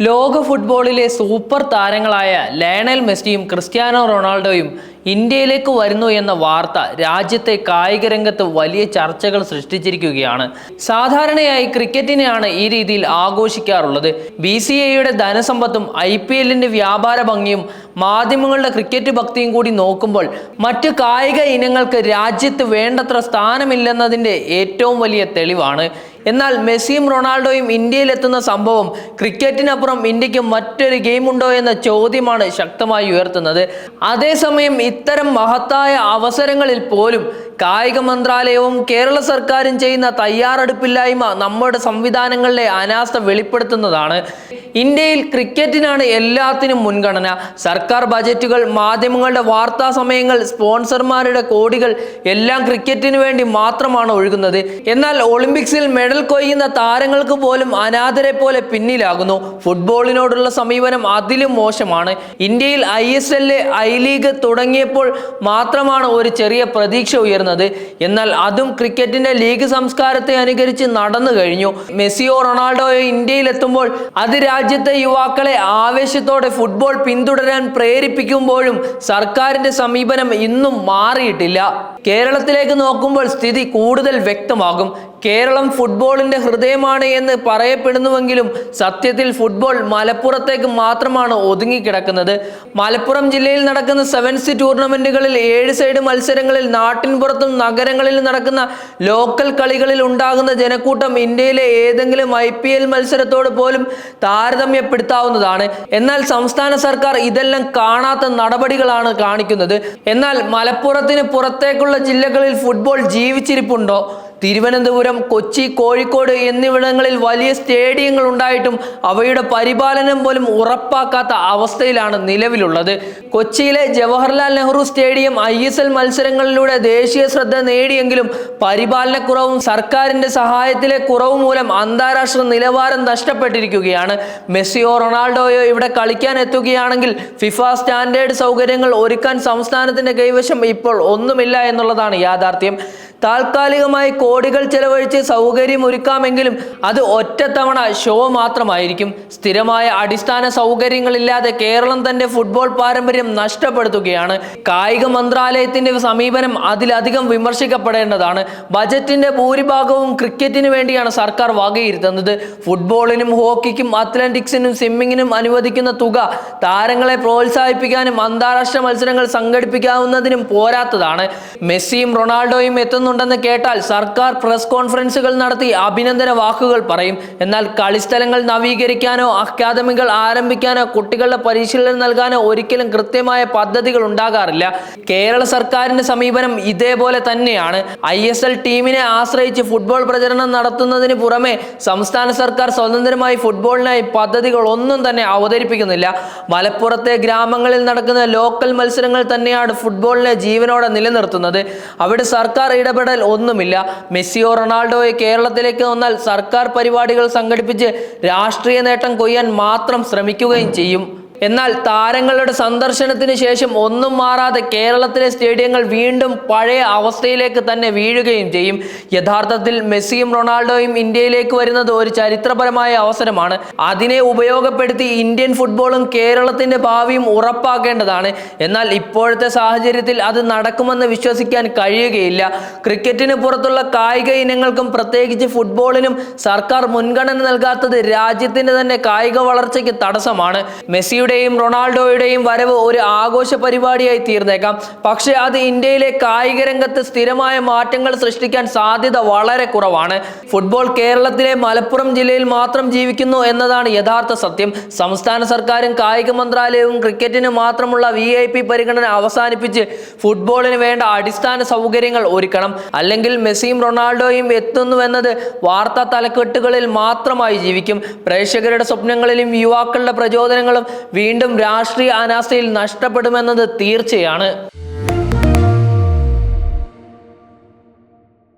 ലോക ഫുട്ബോളിലെ സൂപ്പർ താരങ്ങളായ ലയണൽ മെസ്സിയും ക്രിസ്ത്യാനോ റൊണാൾഡോയും ഇന്ത്യയിലേക്ക് വരുന്നു എന്ന വാർത്ത രാജ്യത്തെ കായിക രംഗത്ത് വലിയ ചർച്ചകൾ സൃഷ്ടിച്ചിരിക്കുകയാണ്. സാധാരണയായി ക്രിക്കറ്റിനെയാണ് ഈ രീതിയിൽ ആഘോഷിക്കാറുള്ളത്. ബി സി എയുടെ ധനസമ്പത്തും ഐ പി എല്ലിന്റെ വ്യാപാര ഭംഗിയും മാധ്യമങ്ങളുടെ ക്രിക്കറ്റ് ഭക്തിയും കൂടി നോക്കുമ്പോൾ മറ്റ് കായിക ഇനങ്ങൾക്ക് രാജ്യത്ത് വേണ്ടത്ര സ്ഥാനമില്ലെന്നതിന്റെ ഏറ്റവും വലിയ തെളിവാണ്. എന്നാൽ മെസ്സിയും റൊണാൾഡോയും ഇന്ത്യയിലെത്തുന്ന സംഭവം ക്രിക്കറ്റിനപ്പുറം ഇന്ത്യയ്ക്ക് മറ്റൊരു ഗെയിം ഉണ്ടോ എന്ന ചോദ്യമാണ് ശക്തമായി ഉയർത്തുന്നത്. അതേസമയം ഇത്തരം മഹത്തായ അവസരങ്ങളിൽ പോലും കായിക മന്ത്രാലയവും കേരള സർക്കാരും ചെയ്യുന്ന തയ്യാറെടുപ്പില്ലായ്മ നമ്മുടെ സംവിധാനങ്ങളിലെ അനാസ്ഥ വെളിപ്പെടുത്തുന്നതാണ്. ഇന്ത്യയിൽ ക്രിക്കറ്റിനാണ് എല്ലാത്തിനും മുൻഗണന. സർക്കാർ ബജറ്റുകൾ മാധ്യമങ്ങളുടെ വാർത്താ സമയങ്ങൾ സ്പോൺസർമാരുടെ കോടികൾ എല്ലാം ക്രിക്കറ്റിന് വേണ്ടി മാത്രമാണ് ഒഴുകുന്നത്. എന്നാൽ ഒളിമ്പിക്സിൽ മെഡൽ കൊയ്യുന്ന താരങ്ങൾക്ക് പോലും അനാഥരെ പോലെ പിന്നിലാകുന്നു. ഫുട്ബോളിനോടുള്ള സമീപനം അതിലും മോശമാണ്. ഇന്ത്യയിൽ I S L I league തുടങ്ങിയപ്പോൾ മാത്രമാണ് ഒരു ചെറിയ പ്രതീക്ഷ ഉയർന്നത്. എന്നാൽ അതും ക്രിക്കറ്റിന്റെ ലീഗ് സംസ്കാരത്തെ അനുകരിച്ച് നടന്നു കഴിഞ്ഞു മെസ്സിയോ റൊണാൾഡോയോ ഇന്ത്യയിൽ എത്തുമ്പോൾ അത് രാജ്യത്തെ യുവാക്കളെ ആവേശത്തോടെ ഫുട്ബോൾ പിന്തുടരാൻ പ്രേരിപ്പിക്കുമ്പോഴും സർക്കാരിന്റെ സമീപനം ഇന്നും മാറിയിട്ടില്ല. കേരളത്തിലേക്ക് നോക്കുമ്പോൾ സ്ഥിതി കൂടുതൽ വ്യക്തമാകും. കേരളം ഫുട്ബോളിന്റെ ഹൃദയമാണ് എന്ന് പറയപ്പെടുന്നുവെങ്കിലും സത്യത്തിൽ ഫുട്ബോൾ മലപ്പുറത്തേക്ക് മാത്രമാണ് ഒതുങ്ങിക്കിടക്കുന്നത്. മലപ്പുറം ജില്ലയിൽ നടക്കുന്ന സെവൻസ് ടൂർണമെന്റുകളിൽ ഏഴ് സൈഡ് മത്സരങ്ങളിൽ നാട്ടിൻപുറത്തും നഗരങ്ങളിലും നടക്കുന്ന ലോക്കൽ കളികളിൽ ഉണ്ടാകുന്ന ജനക്കൂട്ടം ഇന്ത്യയിലെ ഏതെങ്കിലും ഐ പി എൽ മത്സരത്തോട് പോലും താരതമ്യപ്പെടുത്താവുന്നതാണ്. എന്നാൽ സംസ്ഥാന സർക്കാർ ഇതെല്ലാം കാണാത്ത നടപടികളാണ് കാണിക്കുന്നത്. എന്നാൽ മലപ്പുറത്തിന് പുറത്തേക്കുള്ള ജില്ലകളിൽ ഫുട്ബോൾ ജീവിച്ചിരിപ്പുണ്ടോ? തിരുവനന്തപുരം കൊച്ചി കോഴിക്കോട് എന്നിവിടങ്ങളിൽ വലിയ സ്റ്റേഡിയങ്ങൾ ഉണ്ടായിട്ടും അവയുടെ പരിപാലനം പോലും ഉറപ്പാക്കാത്ത അവസ്ഥയിലാണ് നിലവിലുള്ളത്. കൊച്ചിയിലെ Jawaharlal Nehru stadium I S L മത്സരങ്ങളിലൂടെ ദേശീയ ശ്രദ്ധ നേടിയെങ്കിലും പരിപാലനക്കുറവും സർക്കാരിന്റെ സഹായത്തിലെ കുറവും മൂലം അന്താരാഷ്ട്ര നിലവാരം നഷ്ടപ്പെട്ടിരിക്കുകയാണ്. മെസ്സിയോ റൊണാൾഡോയോ ഇവിടെ കളിക്കാൻ എത്തുകയാണെങ്കിൽ ഫിഫ സ്റ്റാൻഡേർഡ് സൗകര്യങ്ങൾ ഒരുക്കാൻ സംസ്ഥാനത്തിന്റെ കൈവശം ഇപ്പോൾ ഒന്നുമില്ല എന്നുള്ളതാണ് യാഥാർത്ഥ്യം. താൽക്കാലികമായി കോടികൾ ചെലവഴിച്ച് സൗകര്യം ഒരുക്കാമെങ്കിലും അത് ഒറ്റത്തവണ ഷോ മാത്രമായിരിക്കും. സ്ഥിരമായ അടിസ്ഥാന സൗകര്യങ്ങളില്ലാതെ കേരളം തന്റെ ഫുട്ബോൾ പാരമ്പര്യം നഷ്ടപ്പെടുത്തുകയാണ്. കായിക മന്ത്രാലയത്തിന്റെ സമീപനം അതിലധികം വിമർശിക്കപ്പെടേണ്ടതാണ്. ബജറ്റിന്റെ ഭൂരിഭാഗവും ക്രിക്കറ്റിന് വേണ്ടിയാണ് സർക്കാർ വകയിരുത്തുന്നത്. ഫുട്ബോളിനും ഹോക്കിക്കും അത്ലറ്റിക്സിനും സ്വിമ്മിങ്ങിനും അനുവദിക്കുന്ന തുക താരങ്ങളെ പ്രോത്സാഹിപ്പിക്കാനും അന്താരാഷ്ട്ര മത്സരങ്ങൾ സംഘടിപ്പിക്കാവുന്നതിനും പോരാത്തതാണ്. മെസ്സിയും റൊണാൾഡോയും എത്തുന്നുണ്ടെന്ന് കേട്ടാൽ സർക്കാർ പ്രസ് കോൺഫറൻസുകൾ നടത്തി അഭിനന്ദന വാക്കുകൾ പറയും. എന്നാൽ കളിസ്ഥലങ്ങൾ നവീകരിക്കാനോ അക്കാദമികൾ ആരംഭിക്കാനോ കുട്ടികളുടെ പരിശീലനം നൽകാനോ ഒരിക്കലും കൃത്യമായ പദ്ധതികൾ ഉണ്ടാകാറില്ല. കേരള സർക്കാരിന്റെ സമീപനം ഇതേപോലെ തന്നെയാണ്. ഐ എസ് എൽ ടീമിനെ ആശ്രയിച്ച് ഫുട്ബോൾ പ്രചരണം നടത്തുന്നതിന് പുറമെ സംസ്ഥാന സർക്കാർ സ്വതന്ത്രമായി ഫുട്ബോളിനായി പദ്ധതികൾ ഒന്നും തന്നെ അവതരിപ്പിക്കുന്നില്ല. മലപ്പുറത്തെ ഗ്രാമങ്ങളിൽ നടക്കുന്ന ലോക്കൽ മത്സരങ്ങൾ തന്നെയാണ് ഫുട്ബോളിനെ ജീവനോടെ നിലനിർത്തുന്നത്. അവിടെ സർക്കാർ ഇടപെടൽ ഒന്നുമില്ല. മെസ്സിയോ റൊണാൾഡോയെ കേരളത്തിലേക്ക് വന്നാൽ സർക്കാർ പരിപാടികൾ സംഘടിപ്പിച്ച് രാഷ്ട്രീയ നേട്ടം കൊയ്യാൻ മാത്രം ശ്രമിക്കുകയും ചെയ്യും. എന്നാൽ താരങ്ങളുടെ സന്ദർശനത്തിന് ശേഷം ഒന്നും മാറാതെ കേരളത്തിലെ സ്റ്റേഡിയങ്ങൾ വീണ്ടും പഴയ അവസ്ഥയിലേക്ക് തന്നെ വീഴുകയും ചെയ്യും. യഥാർത്ഥത്തിൽ മെസ്സിയും റൊണാൾഡോയും ഇന്ത്യയിലേക്ക് വരുന്നത് ഒരു ചരിത്രപരമായ അവസരമാണ്. അതിനെ ഉപയോഗപ്പെടുത്തി ഇന്ത്യൻ ഫുട്ബോളും കേരളത്തിന്റെ ഭാവിയും ഉറപ്പാക്കേണ്ടതാണ്. എന്നാൽ ഇപ്പോഴത്തെ സാഹചര്യത്തിൽ അത് നടക്കുമെന്ന് വിശ്വസിക്കാൻ കഴിയുകയില്ല. ക്രിക്കറ്റിന് പുറത്തുള്ള കായിക ഇനങ്ങൾക്കും പ്രത്യേകിച്ച് ഫുട്ബോളിനും സർക്കാർ മുൻഗണന നൽകാത്തത് രാജ്യത്തിന്റെ തന്നെ കായിക വളർച്ചയ്ക്ക് തടസ്സമാണ്. മെസ്സിയുടെയും റൊണാൾഡോയുടെയും വരവ് ഒരു ആഘോഷ പരിപാടിയായി തീർന്നേക്കാം. പക്ഷേ അത് ഇന്ത്യയിലെ കായിക രംഗത്ത് സ്ഥിരമായ മാറ്റങ്ങൾ സൃഷ്ടിക്കാൻ സാധ്യത വളരെ കുറവാണ്. ഫുട്ബോൾ കേരളത്തിലെ മലപ്പുറം ജില്ലയിൽ മാത്രം ജീവിക്കുന്നു എന്നതാണ് യഥാർത്ഥ സത്യം. സംസ്ഥാന സർക്കാരും കായിക മന്ത്രാലയവും ക്രിക്കറ്റിന് മാത്രമുള്ള വി ഐ പി പരിഗണന അവസാനിപ്പിച്ച് ഫുട്ബോളിന് വേണ്ട അടിസ്ഥാന സൗകര്യങ്ങൾ ഒരുക്കണം. അല്ലെങ്കിൽ മെസ്സിയും റൊണാൾഡോയും എത്തുന്നുവെന്നത് വാർത്താ തലക്കെട്ടുകളിൽ മാത്രമായി ജീവിക്കും. പ്രേക്ഷകരുടെ സ്വപ്നങ്ങളിലും യുവാക്കളുടെ പ്രചോദനങ്ങളും വീണ്ടും രാഷ്ട്രീയ അനാസ്ഥയിൽ നഷ്ടപ്പെടുമെന്നത് തീർച്ചയാണ്.